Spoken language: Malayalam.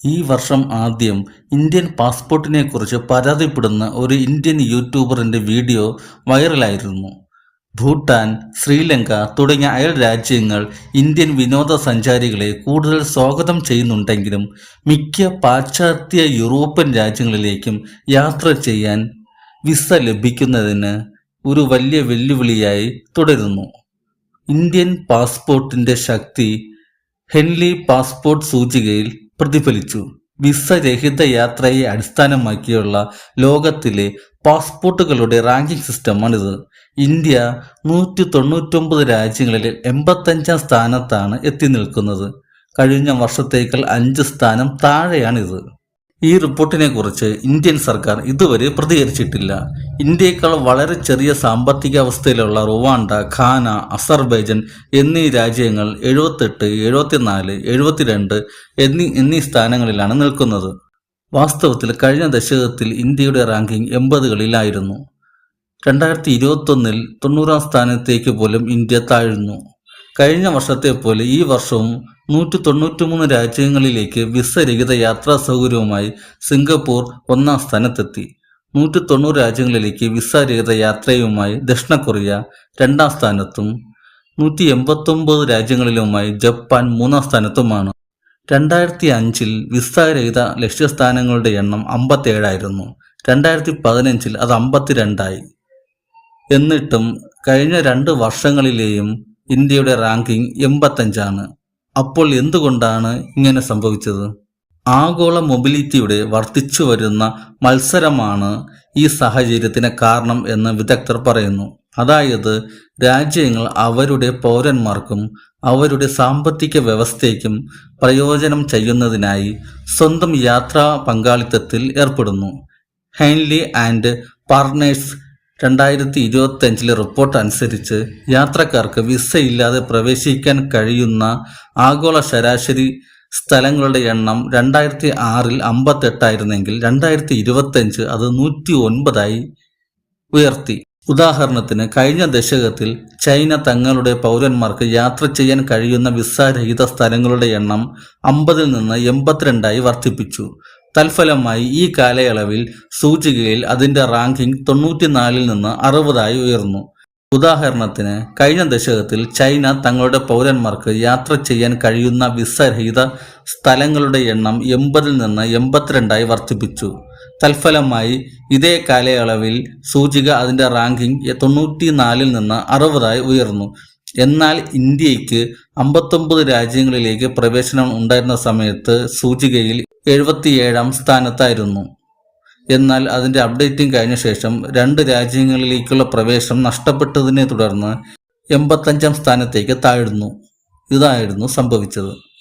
ഈ വർഷം ആദ്യം ഇന്ത്യൻ പാസ്പോർട്ടിനെക്കുറിച്ച് പരാതിപ്പെടുന്ന ഒരു ഇന്ത്യൻ യൂട്യൂബറിന്റെ വീഡിയോ വൈറലായിരുന്നു. ഭൂട്ടാൻ ശ്രീലങ്ക തുടങ്ങിയ അയൽ രാജ്യങ്ങൾ ഇന്ത്യൻ വിനോദസഞ്ചാരികളെ കൂടുതൽ സ്വാഗതം ചെയ്യുന്നുണ്ടെങ്കിലും മിക്ക പാശ്ചാത്യ യൂറോപ്യൻ രാജ്യങ്ങളിലേക്കും യാത്ര ചെയ്യാൻ വിസ ലഭിക്കുന്നതിന് ഒരു വലിയ വെല്ലുവിളിയായി തുടരുന്നു. ഇന്ത്യൻ പാസ്പോർട്ടിന്റെ ശക്തി ഹെൻലി പാസ്പോർട്ട് സൂചികയിൽ പ്രതിഫലിച്ചു. വിസ രഹിത യാത്രയെ അടിസ്ഥാനമാക്കിയുള്ള ലോകത്തിലെ പാസ്പോർട്ടുകളുടെ റാങ്കിംഗ് സിസ്റ്റമാണിത്. ഇന്ത്യ നൂറ്റി തൊണ്ണൂറ്റൊമ്പത് രാജ്യങ്ങളിൽ എൺപത്തഞ്ചാം സ്ഥാനത്താണ് എത്തി നിൽക്കുന്നത്. കഴിഞ്ഞ വർഷത്തേക്കാൾ അഞ്ച് സ്ഥാനം താഴെയാണിത്. ഈ റിപ്പോർട്ടിനെ കുറിച്ച് ഇന്ത്യൻ സർക്കാർ ഇതുവരെ പ്രതികരിച്ചിട്ടില്ല. ഇന്ത്യയേക്കാൾ വളരെ ചെറിയ സാമ്പത്തിക അവസ്ഥയിലുള്ള റുവാണ്ട ഖാന അസർബൈജൻ എന്നീ രാജ്യങ്ങൾ എഴുപത്തെട്ട് എഴുപത്തിനാല് എഴുപത്തിരണ്ട് എന്നീ എന്നീ സ്ഥാനങ്ങളിലാണ് നിൽക്കുന്നത്. വാസ്തവത്തിൽ കഴിഞ്ഞ ദശകത്തിൽ ഇന്ത്യയുടെ റാങ്കിംഗ് എൺപതുകളിലായിരുന്നു. രണ്ടായിരത്തി ഇരുപത്തൊന്നിൽ തൊണ്ണൂറാം സ്ഥാനത്തേക്ക് പോലും ഇന്ത്യ താഴ്ന്നു. കഴിഞ്ഞ വർഷത്തെ പോലെ ഈ വർഷവും നൂറ്റി തൊണ്ണൂറ്റിമൂന്ന് രാജ്യങ്ങളിലേക്ക് വിസ രഹിത യാത്രാ സൗകര്യവുമായി സിംഗപ്പൂർ ഒന്നാം സ്ഥാനത്തെത്തി. നൂറ്റി തൊണ്ണൂറ് രാജ്യങ്ങളിലേക്ക് വിസ രഹിത യാത്രയുമായി ദക്ഷിണ കൊറിയ രണ്ടാം സ്ഥാനത്തും നൂറ്റി എൺപത്തൊമ്പത് രാജ്യങ്ങളിലുമായി ജപ്പാൻ മൂന്നാം സ്ഥാനത്തുമാണ്. രണ്ടായിരത്തി അഞ്ചിൽ വിസ രഹിത ലക്ഷ്യസ്ഥാനങ്ങളുടെ എണ്ണം അമ്പത്തേഴായിരുന്നു രണ്ടായിരത്തി പതിനഞ്ചിൽ അത് അമ്പത്തിരണ്ടായി. എന്നിട്ടും കഴിഞ്ഞ രണ്ട് വർഷങ്ങളിലെയും ഇന്ത്യയുടെ റാങ്കിംഗ് എൺപത്തഞ്ചാണ് അപ്പോൾ എന്തുകൊണ്ടാണ് ഇങ്ങനെ സംഭവിച്ചത്? ആഗോള മൊബിലിറ്റിയുടെ വർദ്ധിച്ചു വരുന്ന മത്സരമാണ് ഈ സാഹചര്യത്തിന് കാരണം എന്ന് വിദഗ്ധർ പറയുന്നു. അതായത് രാജ്യങ്ങൾ അവരുടെ പൗരന്മാർക്കും അവരുടെ സാമ്പത്തിക വ്യവസ്ഥയ്ക്കും പ്രയോജനം ചെയ്യുന്നതിനായി സ്വന്തം യാത്രാ പങ്കാളിത്തത്തിൽ ഏർപ്പെടുന്നു. ഹെൻലി ആൻഡ് പാർട്ട്നേഴ്സ് രണ്ടായിരത്തി ഇരുപത്തഞ്ചിലെ റിപ്പോർട്ട് അനുസരിച്ച് യാത്രക്കാർക്ക് വിസയില്ലാതെ പ്രവേശിക്കാൻ കഴിയുന്ന ആഗോള ശരാശരി സ്ഥലങ്ങളുടെ എണ്ണം രണ്ടായിരത്തി ആറിൽ അമ്പത്തെട്ടായിരുന്നെങ്കിൽ രണ്ടായിരത്തി ഇരുപത്തഞ്ച് അത് നൂറ്റി ഒൻപതായി ഉയർത്തി. ഉദാഹരണത്തിന് കഴിഞ്ഞ ദശകത്തിൽ ചൈന തങ്ങളുടെ പൗരന്മാർക്ക് യാത്ര ചെയ്യാൻ കഴിയുന്ന വിസ സ്ഥലങ്ങളുടെ എണ്ണം അമ്പതിൽ നിന്ന് എൺപത്തിരണ്ടായി വർദ്ധിപ്പിച്ചു. തൽഫലമായി ഈ കാലയളവിൽ സൂചികയിൽ അതിന്റെ റാങ്കിംഗ് തൊണ്ണൂറ്റിനാലിൽ നിന്ന് അറുപതായി ഉയർന്നു. ഉദാഹരണത്തിന് കഴിഞ്ഞ ദശകത്തിൽ ചൈന തങ്ങളുടെ പൗരന്മാർക്ക് യാത്ര ചെയ്യാൻ കഴിയുന്ന വിസരഹിത സ്ഥലങ്ങളുടെ എണ്ണം എൺപതിൽ നിന്ന് എൺപത്തിരണ്ടായി വർദ്ധിപ്പിച്ചു. തൽഫലമായി ഇതേ കാലയളവിൽ സൂചിക അതിന്റെ റാങ്കിംഗ് തൊണ്ണൂറ്റിനാലിൽ നിന്ന് അറുപതായി ഉയർന്നു. എന്നാൽ ഇന്ത്യയ്ക്ക് അമ്പത്തൊമ്പത് രാജ്യങ്ങളിലേക്ക് പ്രവേശനം ഉണ്ടായിരുന്ന സമയത്ത് സൂചികയിൽ എഴുപത്തിയേഴാം സ്ഥാനത്തായിരുന്നു. എന്നാൽ അതിന്റെ അപ്ഡേറ്റിംഗ് കഴിഞ്ഞ ശേഷം രണ്ട് രാജ്യങ്ങളിലേക്കുള്ള പ്രവേശനം നഷ്ടപ്പെട്ടതിനെ തുടർന്ന് എൺപത്തഞ്ചാം സ്ഥാനത്തേക്ക് താഴ്ന്നു. ഇതായിരുന്നു സംഭവിച്ചത്.